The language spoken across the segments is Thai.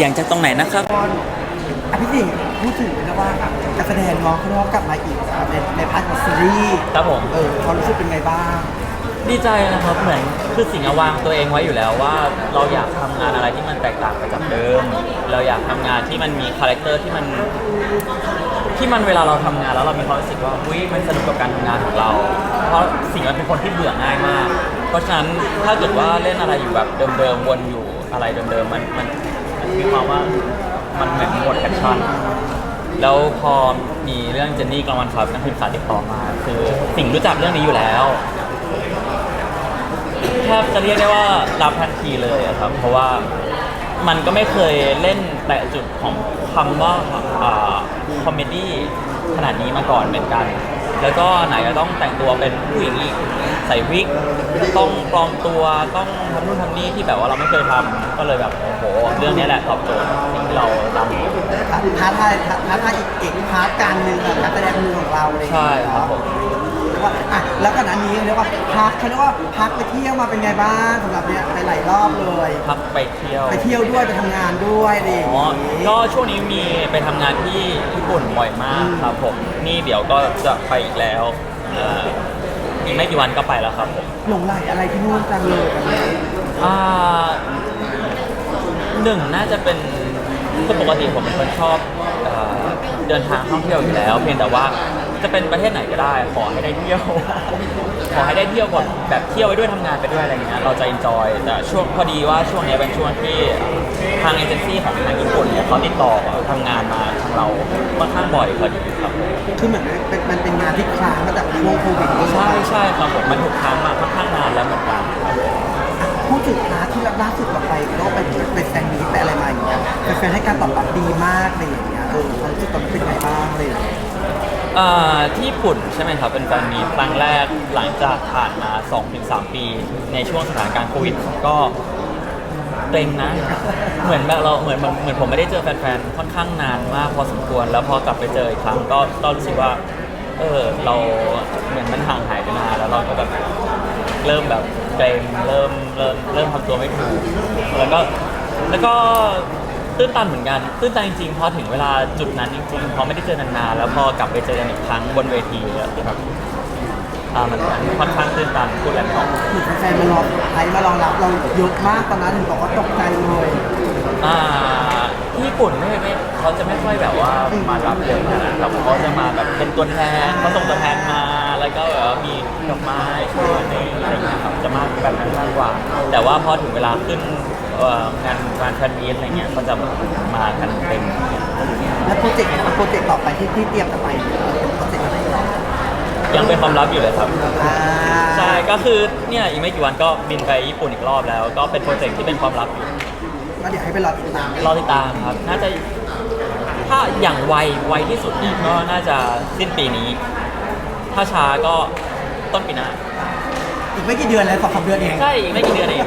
สียงจากตรงไหนนะครับอภิสิทธิ์พูดถึงนะว่าการแสดงน้องเขาเรียกว่ากลับมาอีกนะครับในในพาร์ทของซีรีส์ครับผม เออความรู้สึกเป็นไงบ้าง ดีใจนะครับเหมือนคือสิ่งอะวางตัวเองไว้อยู่แล้วว่า เราอยากทำงานอะไรที่มันแตกต่างไปจากเดิม เราอยากทำงานที่มันมีคาแรคเตอร์ที่มันที่มันเวลาเราทำงานแล้วเรามีความรู้สึกว่าอุ้ยมันสนุกกับการทำงานของเรา เพราะสิ่งมันเป็นคนที่เบื่อง่ายมาก เพราะฉะนั้นถ้าเกิดว่าเล่นอะไรอยู่แบบเดิมๆวนอยู่อะไรเดิมๆมันมัน มีความว่ามันเหมือนหมดแพชชั่น แล้วพอมีเรื่องเจนนี่กลางวันครับนักพิมพ์สารติดต่อมา คือสิ่งรู้จักเรื่องนี้อยู่แล้วแทบจะเรียกได้ว่ารับทันทีเลยอะครับ เพราะว่ามันก็ไม่เคยเล่นแต่จุดของคำว่าคอมเมดี้ขนาดนี้มาก่อนเหมือนกัน แล้วก็ไหนจะต้องแต่งตัวเป็นผู้หญิงอีกใส่วิกต้องปลอมตัวต้องทำนู่นทำนี่ที่แบบว่าเราไม่เคยทำก็เลยแบบโอ้โหเรื่องนี้แหละตอบโจทย์สิ่งที่เราทำท้าทายท้าทายอีกอีกพาร์ทการหนึ่งของการแสดงมือของเราเลยใช่ครับผมเรี ยกว่าอะแล้วก่อนหน้านี้เรียกว่าพักเขาเรียกว่าพักไปเที่ยวมาเป็นไงบ้างสำหรับเนี่ยไปหลายรอบเลย พักไปเที่ยว ไปเที่ยวด้วยไปทำงานด้วยอะไรอย่างอ๋องี้ก็ช่วงนี้มีไปทำงานที่ญี่ปุ่นบ่อยมากครับผม นี่เดี๋ยวก็จะไปอีกแล้วเอ่ออีกไม่กี่วันก็ไปแล้วครับผมหลงไหลอะไรที่นู่นจังเลยกันเนี่ยอ่าหนึ่งน่าจะเป็นคือปกติผมเป็นคนชอบเอ่อเดินทางท่องเที่ยวอยู่แล้ว เพียงแต่ว่า จะเป็นประเทศไหนก็ได้ ขอให้ได้เที่ยว ขอให้ได้เที่ยวก่อนแบบเที่ยวไปด้วยทำงานไปด้วยอะไรเงี้ยเราจะ enjoy แต่ช่วงพอดีว่าช่วงนี้เป็นช่วงที่ทางเอเจนซี่ของทางญี่ปุ่นเนี่ยเขาติดต่อทำงานมาทางเราค่อนข้างบ่อยพอดีครับคือเหมือนเป็นมันเป็นงานที่ค้างมาจากช่วงโควิดด้วยใช่ใช่ครับผมมันถูกค้างมาค่อนข้างนานแล้วเหมือนกันครับผม พูดถึงพาร์ทที่ล่าสุดเราไปก็ไปไปแฟนมีตไปอะไรมาอย่างเงี้ยแฟนๆให้การตอบรับดีมากเลยอย่างเงี้ยเออความรู้สึกตอนนั้นเป็นไงบ้างเลย อ่าที่ญี่ปุ่นใช่ไหมครับ เป็นแฟนมีตครั้งแรกหลังจากผ่านมา 2-3 ปี ในช่วงสถานการณ์โควิดก็เกรงนะ เหมือนแบบเราเหมือนเหมือนเหมือนผมไม่ได้เจอแฟนๆค่อนข้างนานมากพอสมควร แล้วพอกลับไปเจออีกครั้งก็ก็รู้สึกว่าเออเราเหมือนมันห่างหายไปนานแล้วเราก็แบบเริ่มแบบเกรงเริ่มเริ่มเริ่มทำตัวไม่ถูกแล้วก็แล้วก็ ตื้นตันเหมือนกันตื้นตันจริงๆพอถึงเวลาจุดนั้นจริงๆพอไม่ได้เจอนานๆแล้วพอกลับไปเจอกันอีกครั้งบนเวทีอะครับอ่ามันมันค่อนข้างตื้นตันพูดอะไรไม่ออกเหมือนแฟนๆมารอไทยมารองรับเราเยอะมากตอนนั้นถึงบอกว่าตกใจเลยอ่าที่ญี่ปุ่นไม่ไม่เขาจะไม่ค่อยแบบว่ามารับเยอะขนาดนั้นครับเขาจะมาแบบเป็นตัวแทนเขาส่งตัวแทนมา แล้วก็แบบว่ามีดอกไม้ช่วยในอะไรอย่างเงี้ยครับจะมากแบบนั้นมากกว่า แต่ว่าพอถึงเวลาขึ้น เอ่องานงานแฟนมีตอะไรเงี้ยก็จะมากันเต็มแล้วโปรเจกต์โปรเจกต์ต่อไปที่ที่เตรียมจะไปโปรเจกต์อะไรต่อยังเป็นความลับอยู่เลยครับอ่าใช่ก็คือเนี่ยอีกไม่กี่วันก็บินไปญี่ปุ่นอีกรอบแล้ว ก็เป็นโปรเจกต์ที่เป็นความลับอยู่ ก็เดี๋ยวให้ไปรอติดตามรอติดตามครับ น่าจะถ้าอย่างไวไวที่สุดเนี่ยก็น่าจะสิ้นปีนี้ ถ้าช้าก็ต้นปีหน้าอีกไม่กี่เดือนเลยสองสามเดือนเอง ใช่อีกไม่กี่เดือนเอง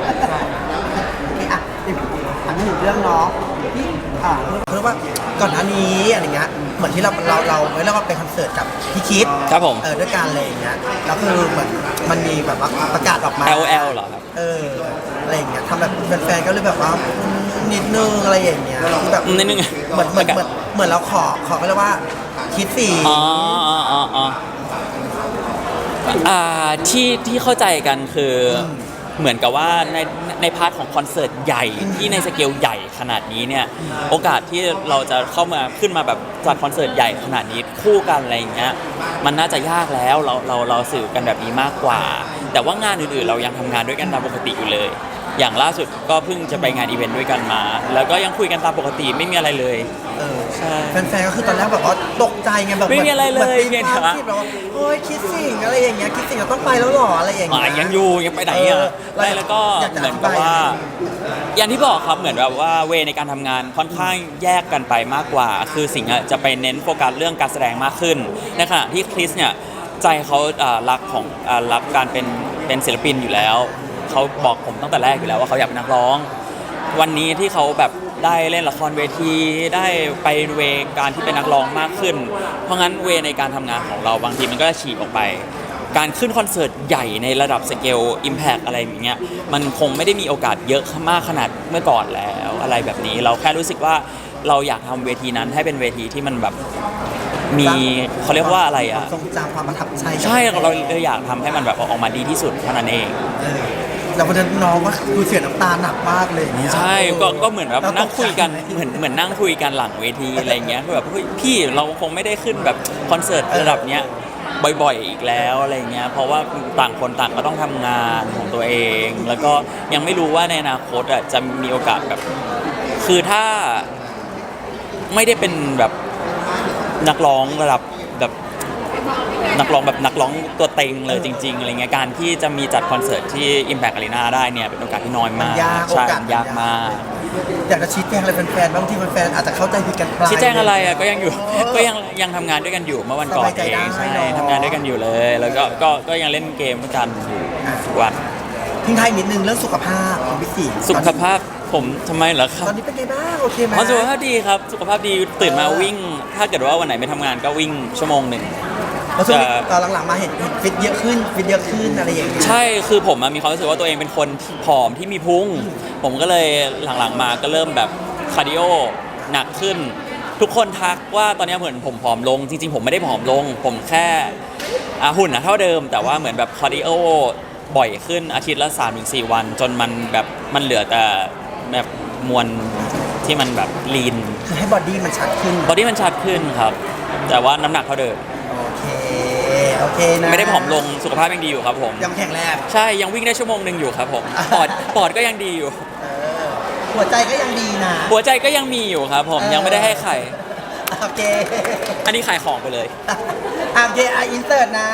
หนึ่งเรื่องเนาะที่อ่าเรียกว่าก่อนหน้านี้อะไรเงี้ยเหมือนที่เราเราเราเรียกว่าเป็นคอนเสิร์ตกับพี่คิดครับผม เออด้วยกันอะไรอย่างเงี้ยแล้วคือเหมือนมันมีแบบว่าประกาศออกมา LL เหรอครับ เอออะไรอย่างเงี้ยทำแบบแฟนๆก็เลยแบบว่าอืมนิดนึงอะไรอย่างเงี้ยคือแบบนิดนึงเหมือนเหมือนเหมือนเหมือนเราขอขอก็เรียกว่าคิดสี่อ๋ออ๋ออ๋ออ๋ออ่าที่ที่เข้าใจกันคือ เหมือนกับว่าในในพาร์ทของคอนเสิร์ตใหญ่ที่ในสเกลใหญ่ขนาดนี้เนี่ยโอกาสที่เราจะเข้ามาขึ้นมาแบบจัดคอนเสิร์ตใหญ่ขนาดนี้คู่กันอะไรอย่างเงี้ยมันน่าจะยากแล้วเราเราเราสื่อกันแบบนี้มากกว่า แต่ว่างานอื่นๆ เรายังทำงานด้วยกันตามปกติอยู่เลย อย่างล่าสุดก็เพิ่งจะไปงานอีเวนต์ด้วยกันมา แล้วก็ยังคุยกันตามปกติไม่มีอะไรเลย เออใช่แฟนๆก็คือตอนแรกแบบว่าตกใจไงแบบไม่มีอะไรเลยหมืนตีความไงที่แบบว่าโอ้ยคิดสิ่งอะไรอย่างเงี้ยคิดสิ่งเราต้องไปแล้วหรออะไรอย่างอ่าเงี้ยยังอยู่ยังไปไหนเออะอได้แล้วก็อยากจะเหมือนกับว่าอย่างที่บอกครับเหมือนแบบว่าเวในการทำงานค่อนข้างแยกกันไปมากกว่า คือสิงห์อะจะไปเน้นโฟกัสเรื่องการแสดงมากขึ้นในขณะที่คริสเนี่ยใจเขาอ่ารักของอ่ารักการเป็นเป็นศิลปินอยู่แล้ว เขาบอกผมตั้งแต่แรกอยู่แล้วว่าเขาอยากเป็นนักร้อง วันนี้ที่เขาแบบได้เล่นละครเวทีได้ไปเวการที่เป็นนักร้องมากขึ้น เพราะงั้นเวในการทำงานของเราบางทีมันก็จะฉีกออกไป การขึ้นคอนเสิร์ตใหญ่ในระดับสเกล Impact อะไรอย่างเงี้ยมันคงไม่ได้มีโอกาสเยอะมากขนาดเมื่อก่อนแล้วอะไรแบบนี้ เราแค่รู้สึกว่าเราอยากทำเวทีนั้นให้เป็นเวทีที่มันแบบมีเขาเรียกว่าอะไรควาอะมทรงจำความประทับใจใช่เราเราอยากทำให้มันแบบออกมาดีที่สุดเท่านั้นเองเออ แล้ววันนั้นน้องก็คือเสียน้ำตาหนักมากเลยเนี่ยใช่ก็ก็เหมือนแบบราตนั่งคุยกันใจไหมเหมือนเหมือนนั่งคุยกันหลังเวทีอะไรเงี้ยคือแบบเฮ้ยพี่เราคงไม่ได้ขึ้นแบบคอนเสิร์ตระดับเนี้ยบ่อยๆอีกแล้วอะไรเงี้ยเพราะว่าต่างคนต่างก็ต้องทำงานของตัวเอง แล้วก็ยังไม่รู้ว่าในอนาคตอะจะมีโอกาสแบบ คือถ้าไม่ได้เป็นแบบนักร้องระดับแบบ นักร้องแบบนักร้องตัวเต็งเลยจริง ๆอะไรเงี้ยการที่จะมีจัดคอนเสิร์ตที่ Impact Arena ได้เนี่ยเป็นโอกาสที่น้อยมากยากใช่โอกาสมันยาก มากอยากจะชี้แจงอะไรแฟนๆบางทีแฟนๆอาจจะเข้าใจผิดกันไป ชี้แจงอะไรอะก็ยังอยู่ก็ยังยังทำงานด้วยกันอยู่เมื่อวันก่อนสบายใจเอได้งใช่เนอะ ทำงานด้วยกันอยู่เลย แล้วก็ก็ก็ยังเล่นเกมด้วยกันอยู่ทุกวันทิ้งท้ายนิดนึงเรื่องสุขภาพของพี่สิสุขภาพผมทำไมเหรอครัตบ อนนี้เป็นไงบ้างโอเคไหม อ๋อสุขภาพดีครับ สุขภาพดีตื่นมาวิ่ง ถ้าเกิดว่าวันไหนไม่ทำงานก็วิ่งชั่วโมงหนึ่ง เพราะช่วงนี้จะ ตอนหลังๆมาเห็นเห็นฟิตเยอะขึ้นฟิตเยอะขึ้นอะไรอย่างเงี้ยใช่คือผมอะมีความรู้สึกว่าตัวเองเป็นคนที่ผอมที่มีพุง ผมก็เลยหลังๆมาก็เริ่มแบบคาร์ดิโอหนักขึ้น ทุกคนทักว่าตอนนี้เหมือนผมผอมลง จริงๆ ผมไม่ได้ผอมลง ผมแค่อะหุ่นอะเท่าเดิม แต่ว่าเหมือนแบบคาร์ดิโอบ่อยขึ้นอาทิตย์ละ3-4วัน จนมันแบบมันเหลือแต่แบบมวลที่มันแบบลีน คือให้บอดี้มันชัดขึ้น บอดี้มันชัดขึ้นครับ แต่ว่าน้ำหนักเท่าเดิมโอเค โอเคนะไม่ได้ผอมลงสุขภาพยังดีอยู่ครับผม ยังแข็งแรงใช่ยังวิ่งได้ชั่วโมงหนึ่งอยู่ครับผมปอดปอดก็ยังดีอยู่ เออหัวใจก็ยังดีนะ หัวใจก็ยังมีอยู่ครับผมเออยังไม่ได้ให้ใคร โอเค อันนี้ขายของไปเลยอะโอเคอะอินเสิร์ตนะ